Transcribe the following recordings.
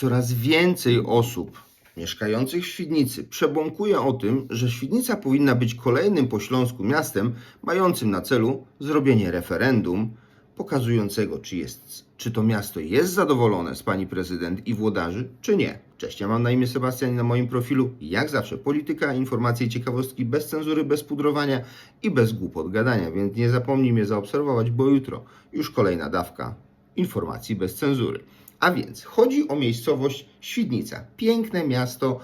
Coraz więcej osób mieszkających w Świdnicy przebąkuje o tym, że Świdnica powinna być kolejnym po Śląsku miastem mającym na celu zrobienie referendum pokazującego, czy, jest, czy to miasto jest zadowolone z pani prezydent i włodarzy, czy nie. Cześć, ja mam na imię Sebastian i na moim profilu, jak zawsze, polityka, informacje i ciekawostki bez cenzury, bez pudrowania i bez głupot gadania, więc nie zapomnij mnie zaobserwować, bo jutro już kolejna dawka informacji bez cenzury. A więc chodzi o miejscowość Świdnica. Piękne miasto,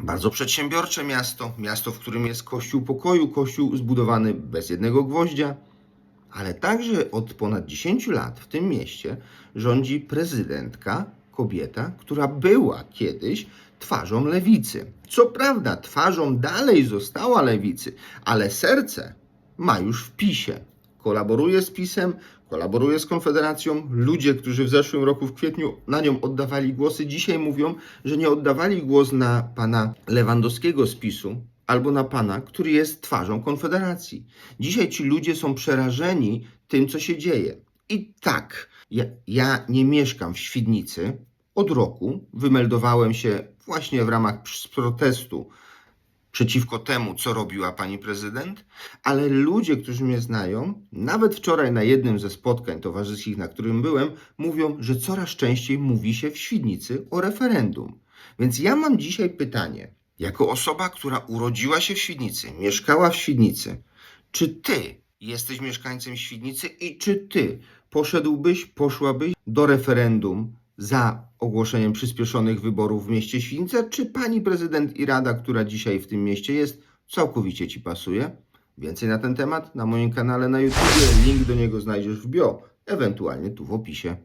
bardzo przedsiębiorcze miasto, miasto, w którym jest kościół pokoju, kościół zbudowany bez jednego gwoździa, ale także od ponad 10 lat w tym mieście rządzi prezydentka, kobieta, która była kiedyś twarzą lewicy. Co prawda, twarzą dalej została lewicy, ale serce ma już w PiSie. Kolaboruje z PiSem, kolaboruje z Konfederacją. Ludzie, którzy w zeszłym roku w kwietniu na nią oddawali głosy, dzisiaj mówią, że nie oddawali głos na pana Lewandowskiego z PiSu, albo na pana, który jest twarzą Konfederacji. Dzisiaj ci ludzie są przerażeni tym, co się dzieje. I tak, ja, ja nie mieszkam w Świdnicy. Od roku wymeldowałem się właśnie w ramach pr- protestu przeciwko temu, co robiła pani prezydent, ale ludzie, którzy mnie znają, nawet wczoraj na jednym ze spotkań towarzyskich, na którym byłem, mówią, że coraz częściej mówi się w Świdnicy o referendum. Więc ja mam dzisiaj pytanie, jako osoba, która urodziła się w Świdnicy, mieszkała w Świdnicy, czy ty jesteś mieszkańcem Świdnicy i czy ty poszedłbyś, poszłabyś do referendum za ogłoszeniem przyspieszonych wyborów w mieście Świdnica, czy pani prezydent i rada, która dzisiaj w tym mieście jest, całkowicie ci pasuje? Więcej na ten temat na moim kanale na YouTube. Link do niego znajdziesz w bio, ewentualnie tu w opisie.